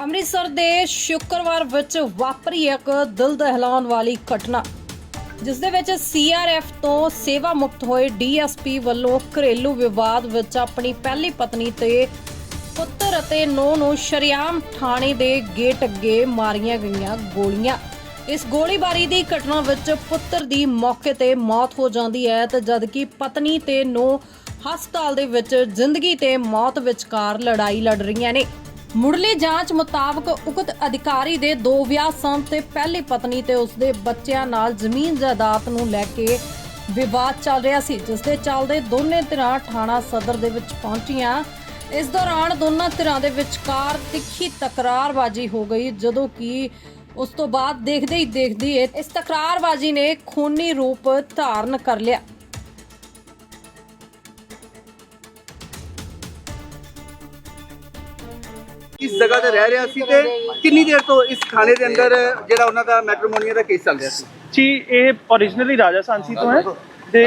ਅੰਮ੍ਰਿਤਸਰ ਦੇ ਸ਼ੁੱਕਰਵਾਰ ਵਿੱਚ ਵਾਪਰੀ ਇੱਕ ਦਿਲ ਦਹਿਲਾਉਣ ਵਾਲੀ ਘਟਨਾ, ਜਿਸ ਦੇ ਵਿੱਚ ਸੀਆਰਐਫ ਤੋਂ ਸੇਵਾ ਮੁਕਤ ਹੋਏ ਡੀਐਸਪੀ ਵੱਲੋਂ ਘਰੇਲੂ ਵਿਵਾਦ ਵਿੱਚ ਆਪਣੀ ਪਹਿਲੀ ਪਤਨੀ ਤੇ ਪੁੱਤਰ ਅਤੇ ਨੂੰਹ ਨੂੰ ਸ਼ਰਿਆਮ ਥਾਣੇ ਦੇ ਗੇਟ ਅੱਗੇ ਮਾਰੀਆਂ ਗਈਆਂ ਗੋਲੀਆਂ। ਇਸ ਗੋਲੀਬਾਰੀ ਦੀ ਘਟਨਾ ਵਿੱਚ ਪੁੱਤਰ ਦੀ ਮੌਕੇ ਤੇ ਮੌਤ ਹੋ ਜਾਂਦੀ ਹੈ ਤੇ ਜਦਕਿ ਪਤਨੀ ਤੇ ਨੂੰਹ ਹਸਪਤਾਲ ਦੇ ਵਿੱਚ ਜ਼ਿੰਦਗੀ ਤੇ ਮੌਤ ਵਿਚਕਾਰ ਲੜਾਈ ਲੜ ਰਹੀਆਂ ਨੇ। ਮੁੱਢਲੀ ਜਾਂਚ ਮੁਤਾਬਕ ਉਕਤ ਅਧਿਕਾਰੀ ਦੇ ਦੋ ਵਿਆਹ ਸਨ ਤੇ ਪਹਿਲੀ ਪਤਨੀ ਤੇ ਉਸਦੇ ਬੱਚਿਆਂ ਨਾਲ ਜ਼ਮੀਨ ਜਾਇਦਾਦ ਨੂੰ ਲੈ ਕੇ ਵਿਵਾਦ ਚੱਲ ਰਿਹਾ ਸੀ ਜਿਸ ਦੇ ਚੱਲਦੇ ਦੋਨੇ ਧਿਰਾਂ ਥਾਣਾ ਸਦਰ ਦੇ ਵਿੱਚ ਪਹੁੰਚੀਆਂ। ਇਸ ਦੌਰਾਨ ਦੋਨਾਂ ਧਿਰਾਂ ਦੇ ਵਿਚਕਾਰ ਤਿੱਖੀ ਤਕਰਾਰਬਾਜ਼ੀ ਹੋ ਗਈ, ਜਦੋਂ ਕਿ ਉਸ ਤੋਂ ਬਾਅਦ ਦੇਖਦੇ ਹੀ ਦੇਖਦੀ ਇਸ ਤਕਰਾਰਬਾਜ਼ੀ ਨੇ ਖੂਨੀ ਰੂਪ ਧਾਰਨ ਕਰ ਲਿਆ। ਇਸ ਜਗ੍ਹਾ ਤੇ ਰਹਿ ਰਿਹਾ ਸੀ ਤੇ ਕਿੰਨੀ ਦੇਰ ਤੋਂ ਇਸ ਥਾਣੇ ਦੇ ਅੰਦਰ ਜਿਹੜਾ ਉਹਨਾਂ ਦਾ ਮੈਟਰੋਮੋਨੀਆ ਦਾ ਕੇਸ ਚੱਲ ਰਿਹਾ ਸੀ? ਜੀ ਇਹ originally ਰਾਜਾ ਸਾਂਸੀ ਤੋਂ ਹੈ ਤੇ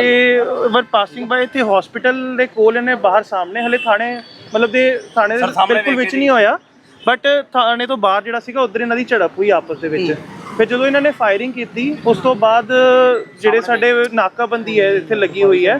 ਵਰ ਪਾਸਿੰਗ ਬਾਏ ਤੇ ਹਸਪੀਟਲ ਦੇ ਕੋਲ ਇਹਨੇ ਬਾਹਰ ਸਾਹਮਣੇ ਹਲੇ ਥਾਣੇ ਮਤਲਬ ਦੇ ਥਾਣੇ ਦੇ ਬਿਲਕੁਲ ਵਿੱਚ ਨਹੀਂ ਹੋਇਆ। ਬਟ ਥਾਣੇ ਤੋਂ ਬਾਹਰ ਜਿਹੜਾ ਸੀਗਾ ਉਧਰ ਇਹਨਾਂ ਦੀ ਝੜਪ ਹੋਈ ਆਪਸ ਦੇ ਵਿੱਚ। ਫਿਰ ਜਦੋਂ ਇਹਨਾਂ ਨੇ ਫਾਇਰਿੰਗ ਕੀਤੀ ਉਸ ਤੋਂ ਬਾਅਦ ਜਿਹੜੇ ਸਾਡੇ ਨਾਕਾਬੰਦੀ ਹੈ ਇੱਥੇ ਲੱਗੀ ਹੋਈ ਹੈ।